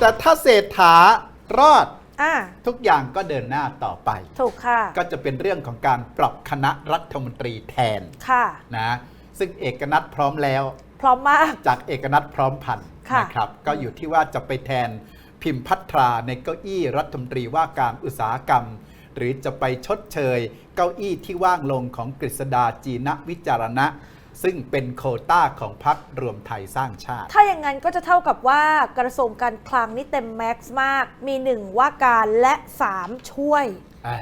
แต่ถ้าเศรษฐารอดอ่าทุกอย่างก็เดินหน้าต่อไป ถูกค่ะ ก็จะเป็นเรื่องของการปรับคณะรัฐมนตรีแทนค่ะนะซึ่งเอกนัทพร้อมแล้ว พร้อมมาก จากเอกนัทพร้อมพันธ์ค่ะ นะครับก็อยู่ที่ว่าจะไปแทนพิมพ์พัทราในเก้าอี้รัฐมนตรีว่าการอุตสาหกรรม หรือจะไปชดเชย เก้าอี้ที่ว่างลงของกฤษดาจีนวิจารณะ ซึ่งเป็นโควต้าของพรรครวมไทยสร้างชาติ ถ้าอย่างนั้นก็จะเท่ากับว่ากระทรวงการคลังนี่เต็มแม็กซ์มาก มีหนึ่งว่าการและสามช่วยอ่า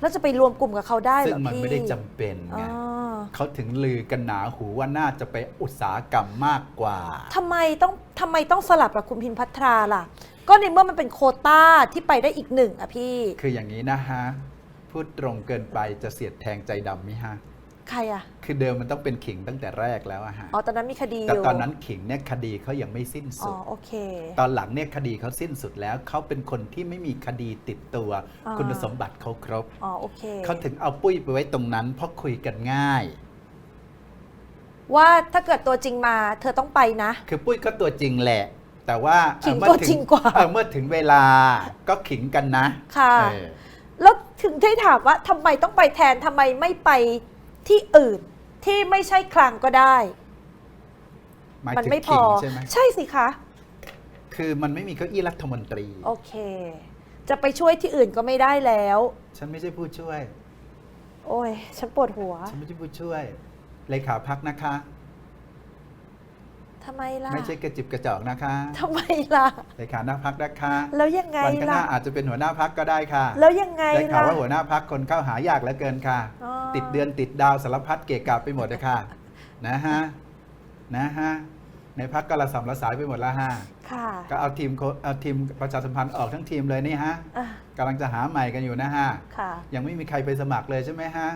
แล้วจะไปรวมกลุ่มกับเขาได้เหรซึ่องมันพี่ไม่ได้จำเป็นอ๋ไงอเขาถึงลือกันหนาหูว่าน่าจะไปอุตสาหกรรมมากกว่าทำไมต้องทำไมต้องสลับกับคุณพิมพัทราล่ะ ก็ในเมื่อมันเป็นโควต้าที่ไปได้อีกหนึ่งอะพี่ คืออย่างนี้นะฮะ พูดตรงเกินไปจะเสียดแทงใจดำมิฮะ ใครอะคือเดิมมันต้องเป็นขิงตั้งแต่แรกแล้วอะฮะอ๋อตอนนั้นมีคดีอแต่ยู่ตอนนั้นขิงเนี่ยคดีเขายังไม่สิ้นอ๋สุอด โอเค ตอนหลังเนี่ยคดีเขาสิ้นสุดแล้วเขาเป็นคนที่ไม่มีคดีติดตัว อ่า คุณสมบัติเขาครบ อ๋อโอเค เขาถึงเอาปุ้ยไปไว้ตรงนั้น เพราะคุยกันง่าย ว่าถ้าเกิดตัวจริงมาเธอต้องไปนะ คือปุ้ยก็ตัวจริงแหละ แต่ว่าขิงเอ่อตัวเมื่อจริงกว่าเออเมื่อถึงเวลาก็ขิงกันนะค่ะ เออแล้วถึงได้ถามว่าทำไมต้องไปแทนทำไมไม่ไป ที่อื่นที่ไม่ใช่คลังก็ได้หมายมันถึงไม่พขิองใช่ไหมใช่สิคะ คือมันไม่มีเก้าอี้รัฐมนตรี โอเค จะไปช่วยที่อื่นก็ไม่ได้แล้ว ฉันไม่ใช่ผู้ช่วย โอ้ย ฉันปวดหัว ฉันไม่ใช่ผู้ช่วยเลขาพักนะคะ ทำไมล่ะไม่ใช่กระจิบกระจอกนะคะทำไมล่ะเลขาหน้าพักนะคะแล้วยังไงวันข้างหล่ะ น้าอาจจะเป็นหัวหน้าพักก็ได้ค่ะแล้วยังไงได้ข่าวล่ะ ว่าหัวหน้าพักคนเข้าหายากเหลือเกินค่ะ อ๋อ ติดเดือนติดดาวสารพัดเกะกะไปหมดเลยค่ะ นะฮะนะฮะในพักก็ระสำระสายไปหมดแล้วฮะค่ะก็เอาทีมโคเอาทีมประชาสัมพันธ์ออกทั้งทีมเลยนี่ฮะอะกำลังจะหาใหม่กันอยู่นะฮะค่ะ ยังไม่มีใครไปสมัครเลยใช่ไหมฮะ